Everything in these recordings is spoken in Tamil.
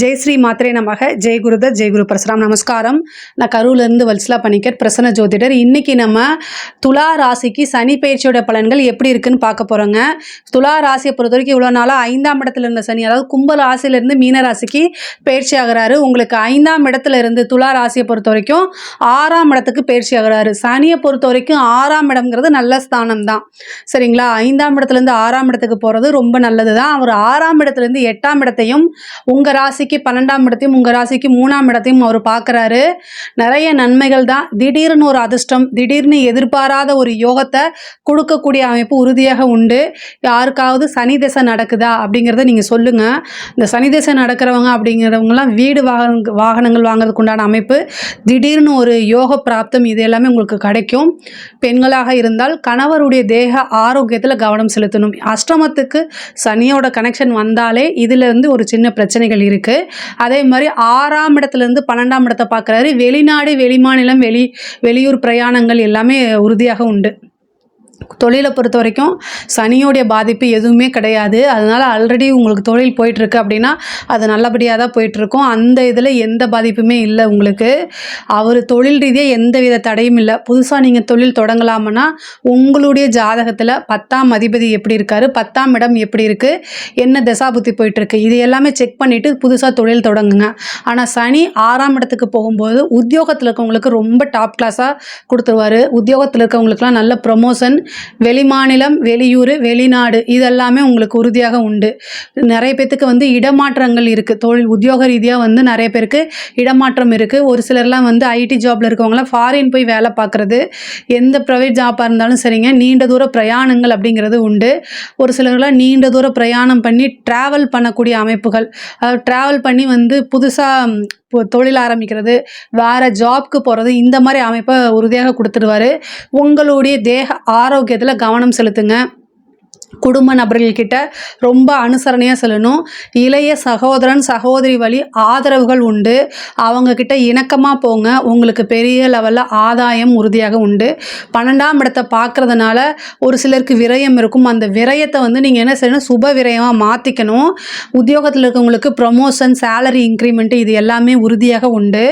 ஜெய் ஸ்ரீ மாத்திரை நமக. ஜெய் குருத ஜெய் குரு பரசுராம். நமஸ்காரம். நான் கரூர்லேருந்து வல்சலா பணிக்கர் பிரசன்ன ஜோதிடர். இன்றைக்கி நம்ம துலா ராசிக்கு சனி பயிற்சியோட பலன்கள் எப்படி இருக்குன்னு பார்க்க போகிறோங்க துலா ராசியை பொறுத்த வரைக்கும் இவ்வளோ நாளாக ஐந்தாம் இடத்துல இருந்த சனி அதாவது கும்ப ராசியிலேருந்து மீன ராசிக்கு பயிற்சி ஆகுறாரு. உங்களுக்கு ஐந்தாம் இடத்துல இருந்து துலா ராசியை பொறுத்த வரைக்கும் ஆறாம் இடத்துக்கு பயிற்சி ஆகிறாரு. சனியை பொறுத்த வரைக்கும் ஆறாம் இடம்ங்கிறது நல்ல ஸ்தானம் தான் சரிங்களா? ஐந்தாம் இடத்துலேருந்து ஆறாம் இடத்துக்கு போகிறது ரொம்ப நல்லது தான் அவர் ஆறாம் இடத்துலேருந்து எட்டாம் இடத்தையும் உங்கள் ராசி ராசிக்கு பன்னெண்டாம் இடத்தையும் உங்கள் ராசிக்கு மூணாம் இடத்தையும் அவர் பார்க்குறாரு நிறைய நன்மைகள் தான். திடீர்னு ஒரு அதிர்ஷ்டம் திடீர்னு எதிர்பாராத ஒரு யோகத்தை கொடுக்கக்கூடிய அமைப்பு உறுதியாக உண்டு. யாருக்காவது சனி திசை நடக்குதா அப்படிங்கிறத நீங்கள் சொல்லுங்கள் இந்த சனி திசை நடக்கிறவங்க அப்படிங்கிறவங்கலாம் வீடு வாகன வாகனங்கள் வாங்குறதுக்கு உண்டான அமைப்பு. திடீர்னு ஒரு யோக பிராப்தம் இது எல்லாமே உங்களுக்கு கிடைக்கும். பெண்களாக இருந்தால் கணவருடைய தேக ஆரோக்கியத்தில் கவனம் செலுத்தணும். அஷ்டமத்துக்கு சனியோட கனெக்ஷன் வந்தாலே இதிலிருந்து ஒரு சின்ன பிரச்சனைகள் இருக்குது அதே மாதிரி ஆறாம் இடத்துலேருந்து பன்னெண்டாம் இடத்தை பார்க்குறாரு. வெளிநாடு வெளிமாநிலம் வெளி வெளியூர் பிரயாணங்கள் எல்லாமே உறுதியாக உண்டு. தொழிலை பொறுத்த வரைக்கும் சனியோடைய பாதிப்பு எதுவுமே கிடையாது. அதனால் ஆல்ரெடி உங்களுக்கு தொழில் போயிட்டுருக்கு அப்படின்னா அது நல்லபடியாக தான் போயிட்டுருக்கும். அந்த இதில் எந்த பாதிப்புமே இல்லை உங்களுக்கு. அவர் தொழில் ரீதியாக எந்த வித தடையும் இல்லை. புதுசாக நீங்கள் தொழில் தொடங்கலாம்னா உங்களுடைய ஜாதகத்தில் பத்தாம் அதிபதி எப்படி இருக்காரு பத்தாம் இடம் எப்படி இருக்குது என்ன தசாபுத்தி போயிட்டுருக்கு இது எல்லாமே செக் பண்ணிவிட்டு புதுசாக தொழில் தொடங்குங்க. ஆனால் சனி ஆறாம் இடத்துக்கு போகும்போது உத்தியோகத்தில் இருக்கவங்களுக்கு ரொம்ப டாப் கிளாஸாக கொடுத்துருவாரு. உத்தியோகத்தில் இருக்கவங்களுக்குலாம் நல்ல ப்ரொமோஷன் வெளிமாநிலம் வெளியூர் வெளிநாடு இதெல்லாமே உங்களுக்கு உறுதியாக உண்டு. நிறைய பேத்துக்கு வந்து இடமாற்றங்கள் இருக்குது தொழில் உத்தியோக ரீதியாக வந்து நிறைய பேருக்கு இடமாற்றம் இருக்குது ஒரு சிலர்லாம் வந்து ஐடி ஜாபில் இருக்கவங்களாம் ஃபாரின் போய் வேலை பார்க்குறது எந்த ப்ரைவேட் ஜாப்பாக இருந்தாலும் சரிங்க நீண்ட தூர பிரயாணங்கள் அப்படிங்கிறது உண்டு. ஒரு சிலர்லாம் நீண்ட தூர பிரயாணம் பண்ணி ட்ராவல் பண்ணக்கூடிய அமைப்புகள். அதாவது ட்ராவல் பண்ணி வந்து புதுசாக தொழில் ஆரம்பிக்கிறது. வேறு ஜாப்க்கு போகிறது இந்த மாதிரி அமைப்பை உறுதியாக கொடுத்துருவாரு உங்களுடைய தேக ஆரோக்கியத்தில் கவனம் செலுத்துங்க. குடும்ப நபர்கள்கிட்ட ரொம்ப அனுசரணையாக சொல்லணும். இளைய சகோதரன் சகோதரி வழி ஆதரவுகள் உண்டு. அவங்கக்கிட்ட இணக்கமாக போங்க. உங்களுக்கு பெரிய லெவலில் ஆதாயம் உறுதியாக உண்டு. பன்னெண்டாம் இடத்தை பார்க்குறதுனால ஒரு சிலருக்கு விரயம் இருக்கும். அந்த விரயத்தை வந்து நீங்கள் என்ன செய்யணும்? சுப விரயமாக மாற்றிக்கணும் உத்தியோகத்தில் இருக்கவங்களுக்கு ப்ரொமோஷன் சேலரி இன்க்ரிமெண்ட் இது எல்லாமே உறுதியாக உண்டு.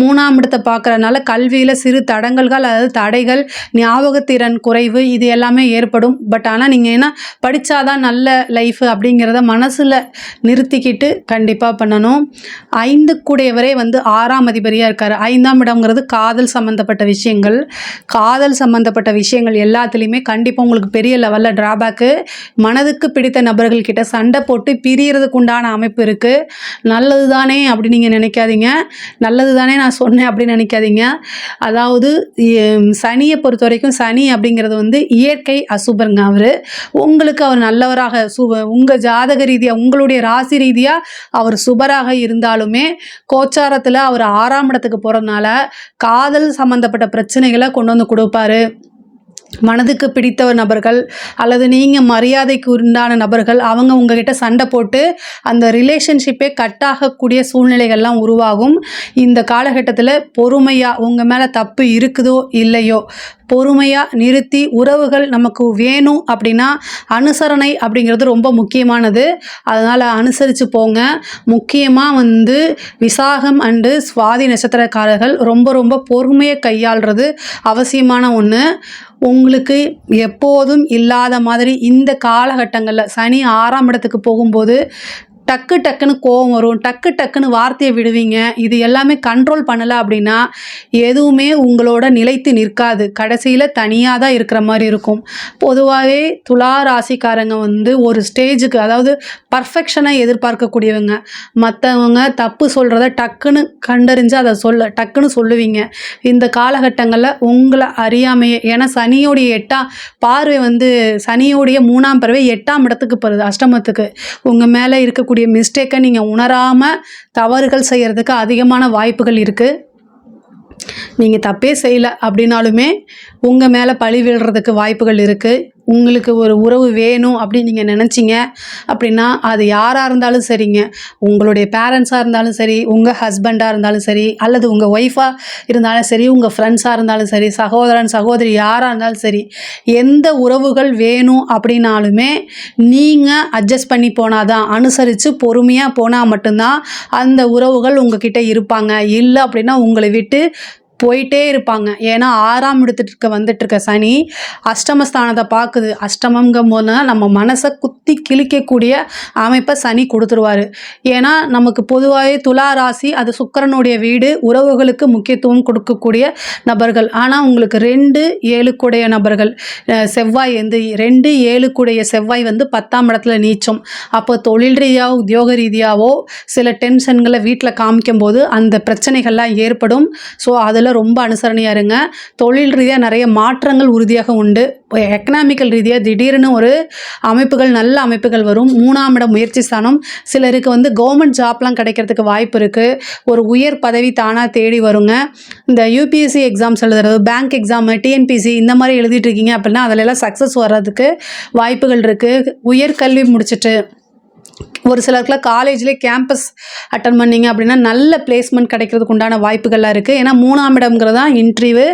மூணாம் இடத்தை பார்க்குறதுனால கல்வியில் சிறு தடங்கல்கள் அதாவது தடைகள் ஞாபகத்திறன் குறைவு இது எல்லாமே ஏற்படும். பட் ஆனால் நீங்கள் என்ன படித்தாதான் நல்ல லைஃப் அப்படிங்கிறத மனசில் நிறுத்திக்கிட்டு கண்டிப்பாக பண்ணணும். ஐந்து கூடையவரே வந்து ஆறாம் அதிபதியாக இருக்கார். ஐந்தாம் இடம்ங்கிறது காதல் சம்மந்தப்பட்ட விஷயங்கள். காதல் சம்மந்தப்பட்ட விஷயங்கள் எல்லாத்துலேயுமே கண்டிப்பாக உங்களுக்கு பெரிய லெவலில் ட்ராபேக்கு மனதுக்கு பிடித்த நபர்கள்கிட்ட சண்டை போட்டு பிரியறதுக்கு உண்டான அமைப்பு இருக்குது நல்லது தானே அப்படி நீங்கள் நினைக்காதீங்க. நல்லது தானே நான் சொன்னேன் அப்படின்னு நினைக்காதீங்க. அதாவது சனியை பொறுத்த வரைக்கும் சனி அப்படிங்கிறது வந்து இயற்கை அசுபருங்க அவர். உங்களுக்கு அவர் நல்லவராக சுப உங்கள் ஜாதக ரீதியாக உங்களுடைய ராசி ரீதியாக அவர் சுபராக இருந்தாலுமே கோச்சாரத்தில் அவர் ஆறாம் இடத்துக்கு போகிறதுனால காதல் சம்மந்தப்பட்ட பிரச்சனைகளை கொண்டு வந்து கொடுப்பாரு. மனதுக்கு பிடித்த நபர்கள் அல்லது நீங்கள் மரியாதைக்கு உண்டான நபர்கள் அவங்க உங்ககிட்ட சண்டை போட்டு அந்த ரிலேஷன்ஷிப்பே கட் ஆகக்கூடிய சூழ்நிலைகள்லாம் உருவாகும். இந்த காலகட்டத்தில் பொறுமையாக உங்கள் மேலே தப்பு இருக்குதோ இல்லையோ பொறுமையாக நிறுத்தி உறவுகள் நமக்கு வேணும் அப்படின்னா அனுசரணை அப்படிங்கிறது ரொம்ப முக்கியமானது. அதனால் அனுசரித்து போங்க. முக்கியமாக வந்து விசாகம் அண்டு சுவாதி நட்சத்திரக்காரர்கள் ரொம்ப ரொம்ப பொறுமையை கையாள்றது அவசியமான ஒன்று உங்களுக்கு எப்போதும் இல்லாத மாதிரி இந்த காலகட்டங்களில் சனி ஆறாம் இடத்துக்கு போகும்போது டக்கு டக்குன்னு கோவம் வரும். டக்கு டக்குன்னு வார்த்தையை விடுவீங்க. இது எல்லாமே கண்ட்ரோல் பண்ணலை அப்படின்னா எதுவுமே உங்களோட நிலைத்து நிற்காது. கடைசியில் தனியாக தான் இருக்கிற மாதிரி இருக்கும். பொதுவாகவே துலா ராசிக்காரங்க வந்து ஒரு ஸ்டேஜுக்கு அதாவது பர்ஃபெக்ஷனாக எதிர்பார்க்கக்கூடியவங்க. மற்றவங்க தப்பு சொல்கிறத டக்குன்னு கண்டறிஞ்சு அதை சொல்ல டக்குன்னு சொல்லுவீங்க. இந்த காலகட்டங்களில் உங்களை அறியாமையே ஏன்னா சனியோடைய எட்டாம் பார்வை வந்து சனியோடைய மூணாம் பறவை எட்டாம் இடத்துக்கு போகிறது அஷ்டமத்துக்கு. உங்கள் மேலே இருக்கக்கூடிய மிஸ்டேக்கை நீங்கள் உணராமல் தவறுகள் செய்கிறதுக்கு அதிகமான வாய்ப்புகள் இருக்குது நீங்கள் தப்பே செய்யலை அப்படின்னாலுமே உங்கள் மேலே பழி விழுறதுக்கு வாய்ப்புகள் இருக்குது உங்களுக்கு ஒரு உறவு வேணும் அப்படின்னு நீங்கள் நினச்சிங்க அப்படின்னா அது யாராக இருந்தாலும் சரிங்க. உங்களுடைய பேரண்ட்ஸாக இருந்தாலும் சரி உங்கள் ஹஸ்பண்டாக இருந்தாலும் சரி அல்லது உங்கள் ஒய்ஃபாக இருந்தாலும் சரி உங்கள் ஃப்ரெண்ட்ஸாக இருந்தாலும் சரி சகோதரன் சகோதரி யாராக இருந்தாலும் சரி எந்த உறவுகள் வேணும் அப்படின்னாலுமே நீங்கள் அட்ஜஸ்ட் பண்ணி போனால் தான் அனுசரித்து பொறுமையாக போனால் மட்டும்தான் அந்த உறவுகள் உங்ககிட்ட இருப்பாங்க. இல்லை அப்படின்னா உங்களை விட்டு போயிட்டே இருப்பாங்க. ஏன்னா ஆறாம் இடத்துட்டு இருக்க வந்துட்டு இருக்க சனி அஷ்டமஸ்தானத்தை பார்க்குது. அஷ்டமங்கும் போது நம்ம மனசை குத்தி கிழிக்கக்கூடிய அமைப்பை சனி கொடுத்துருவாரு. ஏன்னா நமக்கு பொதுவாகவே துலா ராசி அது சுக்கிரனுடைய வீடு உறவுகளுக்கு முக்கியத்துவம் கொடுக்கக்கூடிய நபர்கள். ஆனால் உங்களுக்கு ரெண்டு ஏழுக்குடைய நபர்கள். செவ்வாய் வந்து ரெண்டு ஏழுக்குடைய செவ்வாய் வந்து பத்தாம் இடத்துல நீச்சம். அப்போ தொழில் ரீதியாக உத்தியோக ரீதியாகவோ சில டென்ஷன்களை வீட்டில் காமிக்கும்போது அந்த பிரச்சனைகள்லாம் ஏற்படும். ஸோ அதில் ரொம்ப அனுசரணையாக இருங்க. தொழில் ரீதியாக நிறைய மாற்றங்கள் உறுதியாக உண்டு. எக்கனாமிக்கல் ரீதியாக திடீர்னு ஒரு அமைப்புகள் நல்ல அமைப்புகள் வரும். மூணாம் இடம் முயற்சி ஸ்தானம். சிலருக்கு வந்து கவர்மெண்ட் ஜாப்லாம் கிடைக்கிறதுக்கு வாய்ப்பு இருக்குது ஒரு உயர் பதவி தானாக தேடி வருங்க. இந்த யூபிஎஸ்சி எக்ஸாம்ஸ் எழுதுறது பேங்க் எக்ஸாம் டிஎன்பிசி இந்த மாதிரி எழுதிட்டு இருக்கீங்க அப்படின்னா அதிலெல்லாம் சக்ஸஸ் வர்றதுக்கு வாய்ப்புகள் இருக்குது உயர்கல்வி முடிச்சிட்டு ஒரு சிலருக்குலாம் காலேஜ்லேயே கேம்பஸ் அட்டன் பண்ணீங்க அப்படின்னா நல்ல பிளேஸ்மெண்ட் கிடைக்கிறதுக்கு உண்டான வாய்ப்புகள்லாம் இருக்குது ஏன்னா மூணாம் இடம்ங்கிறது தான் இன்டர்வியூ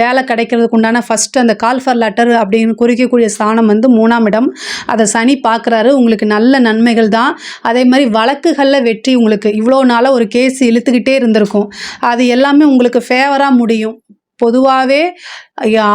வேலை கிடைக்கிறதுக்கு உண்டான ஃபஸ்ட்டு அந்த கால் ஃபார் லெட்டர் அப்படின்னு குறிக்கக்கூடிய ஸ்தானம் வந்து மூணாம் இடம். அதை சனி பார்க்குறாரு உங்களுக்கு நல்ல நன்மைகள் தான். அதே மாதிரி வழக்குகளில் வெற்றி உங்களுக்கு. இவ்வளோ நாளாக ஒரு கேஸ் இழுத்துக்கிட்டே இருந்திருக்கும். அது எல்லாமே உங்களுக்கு ஃபேவராக முடியும். பொதுவாகவே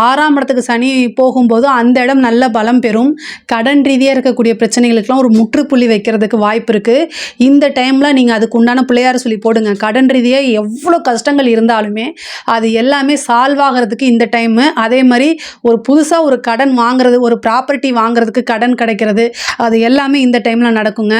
ஆறாம் இடத்துக்கு சனி போகும்போது அந்த இடம் நல்ல பலம் பெறும். கடன் ரீதியாக இருக்கக்கூடிய பிரச்சனைகளுக்கெல்லாம் ஒரு முற்றுப்புள்ளி வைக்கிறதுக்கு வாய்ப்பு இருக்குது இந்த டைமில் நீங்கள் அதுக்கு உண்டான பிள்ளையார சொல்லி போடுங்க. கடன் ரீதியாக எவ்வளோ கஷ்டங்கள் இருந்தாலுமே அது எல்லாமே சால்வ் ஆகிறதுக்கு இந்த டைமு. அதே மாதிரி ஒரு புதுசாக ஒரு கடன் வாங்குறது ஒரு ப்ராப்பர்ட்டி வாங்குறதுக்கு கடன் கிடைக்கிறது அது எல்லாமே இந்த டைமில் நடக்குங்க.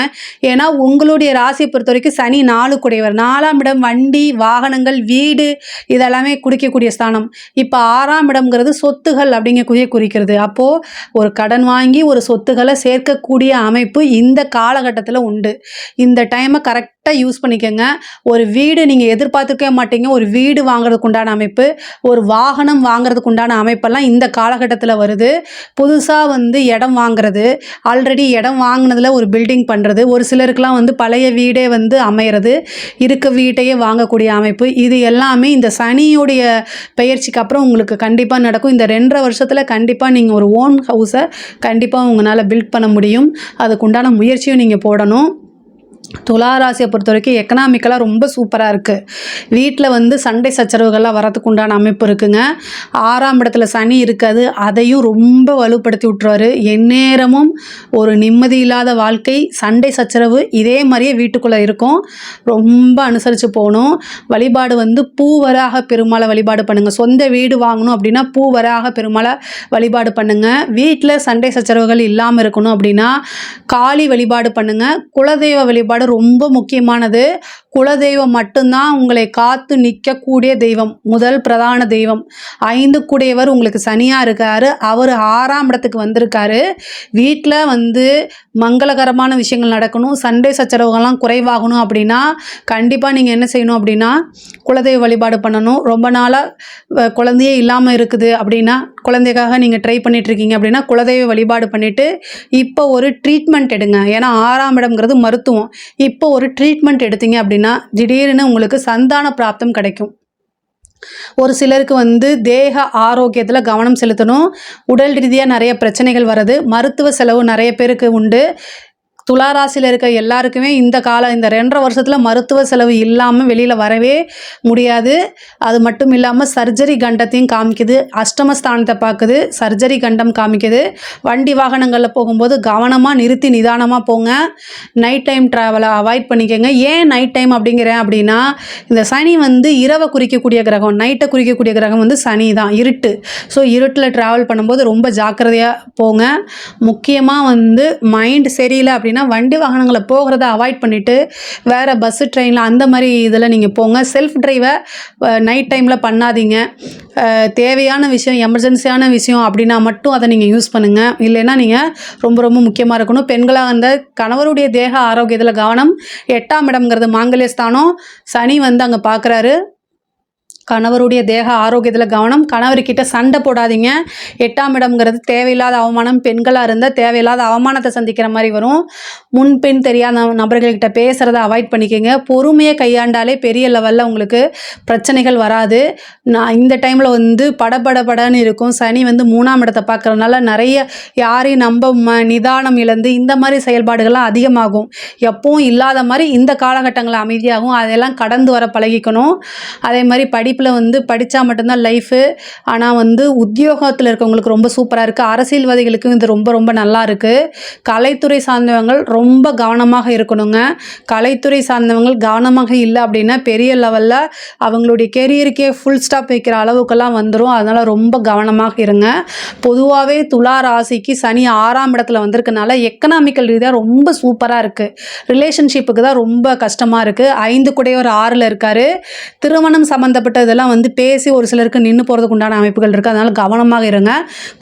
ஏன்னா உங்களுடைய ராசியை பொறுத்த வரைக்கும் சனி நாலு குடையவர். நாலாம் இடம் வண்டி வாகனங்கள் வீடு இதெல்லாமே குடிக்கக்கூடிய ஸ்தானம். இப்போ ஆறாம் இடம்ங்கிறது சொத்துகள் அப்படிங்கக்கூடிய குறிக்கிறது. அப்போது ஒரு கடன் வாங்கி ஒரு சொத்துக்களை சேர்க்கக்கூடிய அமைப்பு இந்த காலகட்டத்தில் உண்டு. இந்த டைமை கரெக்ட் கரெக்டாக யூஸ் பண்ணிக்கோங்க. ஒரு வீடு நீங்கள் எதிர்பார்த்துக்கவே மாட்டீங்க. ஒரு வீடு வாங்குறதுக்கு உண்டான அமைப்பு ஒரு வாகனம் வாங்குறதுக்கு உண்டான அமைப்பெல்லாம் இந்த காலகட்டத்தில் வருது. புதுசாக வந்து இடம் வாங்குறது ஆல்ரெடி இடம் வாங்கினதில் ஒரு பில்டிங் பண்ணுறது ஒரு சிலருக்குலாம் வந்து பழைய வீடே வந்து அமையிறது இருக்க வீட்டையே வாங்கக்கூடிய அமைப்பு. இது எல்லாமே இந்த சனியுடைய பயிற்சிக்கு அப்புறம் உங்களுக்கு கண்டிப்பாக நடக்கும். இந்த ரெண்டரை வருஷத்தில் கண்டிப்பாக நீங்கள் ஒரு ஓன் ஹவுஸை கண்டிப்பாக உங்களால் பில்ட் பண்ண முடியும். அதுக்குண்டான முயற்சியும் நீங்கள் போடணும். துளாராசியை பொறுத்த வரைக்கும் எக்கனாமிக்கலாக ரொம்ப சூப்பராக இருக்குது வீட்டில் வந்து சண்டை சச்சரவுகள்லாம் வரத்துக்கு உண்டான அமைப்பு இருக்குங்க. ஆறாம் இடத்துல சனி இருக்காது அதையும் ரொம்ப வலுப்படுத்தி விட்டுருவாரு. எந்நேரமும் ஒரு நிம்மதி இல்லாத வாழ்க்கை சண்டை சச்சரவு இதே மாதிரியே வீட்டுக்குள்ளே இருக்கும். ரொம்ப அனுசரித்து போகணும். வழிபாடு வந்து பூவராக பெருமாளை வழிபாடு பண்ணுங்கள் சொந்த வீடு வாங்கணும் அப்படின்னா பூவராக பெருமாளை வழிபாடு பண்ணுங்கள் வீட்டில் சண்டை சச்சரவுகள் இல்லாமல் இருக்கணும் அப்படின்னா காளி வழிபாடு பண்ணுங்கள் குலதெய்வ வழிபாடு ரொம்ப முக்கியமானது. குலதெய்வம் மட்டும்தான் உங்களை காத்து நிற்கக்கூடிய தெய்வம். முதல் பிரதான தெய்வம். ஐந்து கூடையவர் உங்களுக்கு சனியாக இருக்காரு. அவர் ஆறாம் இடத்துக்கு வந்திருக்காரு. வீட்டில் வந்து மங்களகரமான விஷயங்கள் நடக்கணும். சண்டை சச்சரவுகள்லாம் குறைவாகணும் அப்படின்னா கண்டிப்பாக நீங்கள் என்ன செய்யணும் அப்படின்னா குலதெய்வ வழிபாடு பண்ணணும். ரொம்ப நாளாக குழந்தையே இல்லாமல் இருக்குது அப்படின்னா குழந்தைக்காக நீங்கள் ட்ரை பண்ணிகிட்ருக்கீங்க அப்படின்னா குலதெய்வ வழிபாடு பண்ணிவிட்டு இப்போ ஒரு ட்ரீட்மெண்ட் எடுங்க. ஏன்னா ஆறாம் இடம்ங்கிறது மருத்துவம். இப்போ ஒரு ட்ரீட்மெண்ட் எடுத்தீங்க அப்படின்னா திடீர்னு உங்களுக்கு சந்தான பிராப்தம் கிடைக்கும். ஒரு சிலருக்கு வந்து தேக ஆரோக்கியத்தில் கவனம் செலுத்தணும். உடல் ரீதியாக நிறைய பிரச்சனைகள் வருது மருத்துவ செலவு நிறைய பேருக்கு உண்டு. துளாராசியில் இருக்க எல்லாருக்குமே இந்த காலம் இந்த ரெண்டரை வருஷத்தில் மருத்துவ செலவு இல்லாமல் வெளியில் வரவே முடியாது. அது மட்டும் இல்லாமல் சர்ஜரி கண்டத்தையும் காமிக்குது. அஷ்டமஸ்தானத்தை பார்க்குது. சர்ஜரி கண்டம் காமிக்குது. வண்டி வாகனங்களில் போகும்போது கவனமாக நிறுத்தி நிதானமாக போங்க. நைட் டைம் ட்ராவலை அவாய்ட் பண்ணிக்கோங்க. ஏன் நைட் டைம் அப்படிங்கிறேன் அப்படின்னா இந்த சனி வந்து இரவை குறிக்கக்கூடிய கிரகம் நைட்டை குறிக்கக்கூடிய கிரகம் வந்து சனி தான் இருட்டு. ஸோ இருட்டில் ட்ராவல் பண்ணும்போது ரொம்ப ஜாக்கிரதையாக போங்க. முக்கியமாக வந்து மைண்ட் சரியில்லை அப்படின்னு வண்டி வாகனங்களை போகிறத அவாய்ட் பண்ணிவிட்டு வேறு பஸ்ஸு ட்ரெயினில் அந்த மாதிரி இதில் நீங்கள் போங்க. செல்ஃப் ட்ரைவை நைட் டைமில் பண்ணாதீங்க. தேவையான விஷயம் எமர்ஜென்சியான விஷயம் அப்படின்னா மட்டும் அதை நீங்கள் யூஸ் பண்ணுங்கள் இல்லைன்னா நீங்கள் ரொம்ப ரொம்ப முக்கியமாக இருக்கணும். பெண்களாக அந்த கணவருடைய தேக ஆரோக்கியத்தில் கவனம். எட்டாம் இடம்ங்கிறது மாங்கல்ய ஸ்தானம். சனி வந்து அங்கே பார்க்குறாரு கணவருடைய தேக ஆரோக்கியத்தில் கவனம். கணவர்கிட்ட சண்டை போடாதீங்க. எட்டாம் இடம்ங்கிறது தேவையில்லாத அவமானம் பெண்களாக இருந்தால் தேவையில்லாத அவமானத்தை சந்திக்கிற மாதிரி வரும். முன்பின் தெரியாத நபர்கள்கிட்ட பேசுகிறத அவாய்ட் பண்ணிக்கோங்க. பொறுமையை கையாண்டாலே பெரிய லெவலில் உங்களுக்கு பிரச்சனைகள் வராது. நான் இந்த டைமில் வந்து படபடபடன்னு இருக்கும். சனி வந்து மூணாம் இடத்தை பார்க்குறதுனால நிறைய யாரையும் நம்ப ம நிதானம் இழந்து இந்த மாதிரி செயல்பாடுகள்லாம் அதிகமாகும். எப்பவும் இல்லாத மாதிரி இந்த காலகட்டங்களில் அமைதியாகும். அதெல்லாம் கடந்து வர பழகிக்கணும். அதே மாதிரி படி படிப்பில் வந்து படித்தா மட்டும்தான் லைஃபு ஆனால் வந்து உத்தியோகத்தில் இருக்கவங்களுக்கு ரொம்ப சூப்பராக இருக்குது அரசியல்வாதிகளுக்கும் இது ரொம்ப ரொம்ப நல்லா இருக்குது கலைத்துறை சார்ந்தவங்கள் ரொம்ப கவனமாக இருக்கணுங்க. கலைத்துறை சார்ந்தவங்கள் கவனமாக இல்லை அப்படின்னா பெரிய லெவலில் அவங்களுடைய கெரியருக்கே ஃபுல் ஸ்டாப் வைக்கிற அளவுக்கெல்லாம் வந்துடும் அதனால் ரொம்ப கவனமாக இருங்க. பொதுவாகவே துலா ராசிக்கு சனி ஆறாம் இடத்துல வந்திருக்கனால எக்கனாமிக்கல் ரீதியாக ரொம்ப சூப்பராக இருக்குது ரிலேஷன்ஷிப்புக்கு தான் ரொம்ப கஷ்டமாக இருக்குது ஐந்து குடையவர் ஆறில் இருக்கார். திருமணம் சம்மந்தப்பட்ட இதெல்லாம் வந்து பேசி ஒரு சிலருக்கு நின்று போகிறதுக்கு உண்டான அமைப்புகள் இருக்குது அதனால் கவனமாக இருங்க.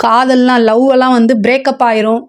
காதல்லாம் லவ் எல்லாம் வந்து பிரேக்கப் ஆயிரும்.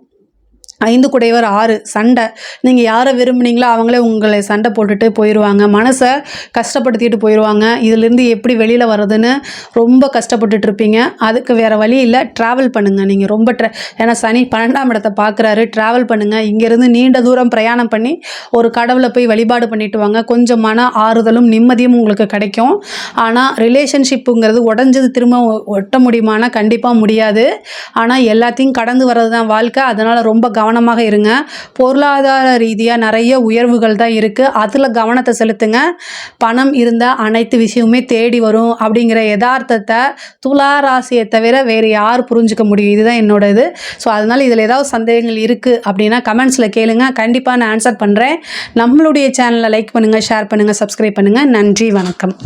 ஐந்து குடையவர் ஆறு சண்டை. நீங்கள் யாரை விரும்புனீங்களோ அவங்களே உங்களை சண்டை போட்டுட்டு போயிடுவாங்க மனசை கஷ்டப்படுத்திட்டு போயிடுவாங்க இதுலேருந்து எப்படி வெளியில் வர்றதுன்னு ரொம்ப கஷ்டப்பட்டுட்டு இருப்பீங்க அதுக்கு வேறு வழி இல்லை. ட்ராவல் பண்ணுங்கள் நீங்கள் ரொம்ப ட்ர ஏன்னா சனி பன்னெண்டாம் இடத்தை பார்க்குறாரு. ட்ராவல் பண்ணுங்கள் இங்கேருந்து நீண்ட தூரம் பிரயாணம் பண்ணி ஒரு கடவுளை போய் வழிபாடு பண்ணிட்டு வாங்க. கொஞ்சம் மன ஆறுதலும் நிம்மதியும் உங்களுக்கு கிடைக்கும். ஆனால் ரிலேஷன்ஷிப்புங்கிறது உடஞ்சது திரும்ப ஒ- ஒட்ட முடியுமானா கண்டிப்பாக முடியாது. ஆனால் எல்லாத்தையும் கடந்து வர்றது தான் வாழ்க்கை. அதனால் ரொம்ப கவனம் கவனமாக இருங்க. பொருளாதார ரீதியாக நிறைய உயர்வுகள் தான் இருக்குது அதில் கவனத்தை செலுத்துங்க. பணம் இருந்தால் அனைத்து விஷயமுமே தேடி வரும் அப்படிங்கிற யதார்த்தத்தை துலா ராசியை தவிர வேறு யார் புரிஞ்சுக்க முடியும்? இதுதான் என்னோட இது ஸோ அதனால் இதில் ஏதாவது சந்தேகங்கள் இருக்குது அப்படின்னா கமெண்ட்ஸில் கேளுங்க. கண்டிப்பாக நான் ஆன்சர் பண்ணுறேன் நம்மளுடைய சேனலை லைக் பண்ணுங்கள் ஷேர் பண்ணுங்கள் சப்ஸ்கிரைப் பண்ணுங்கள் நன்றி வணக்கம்.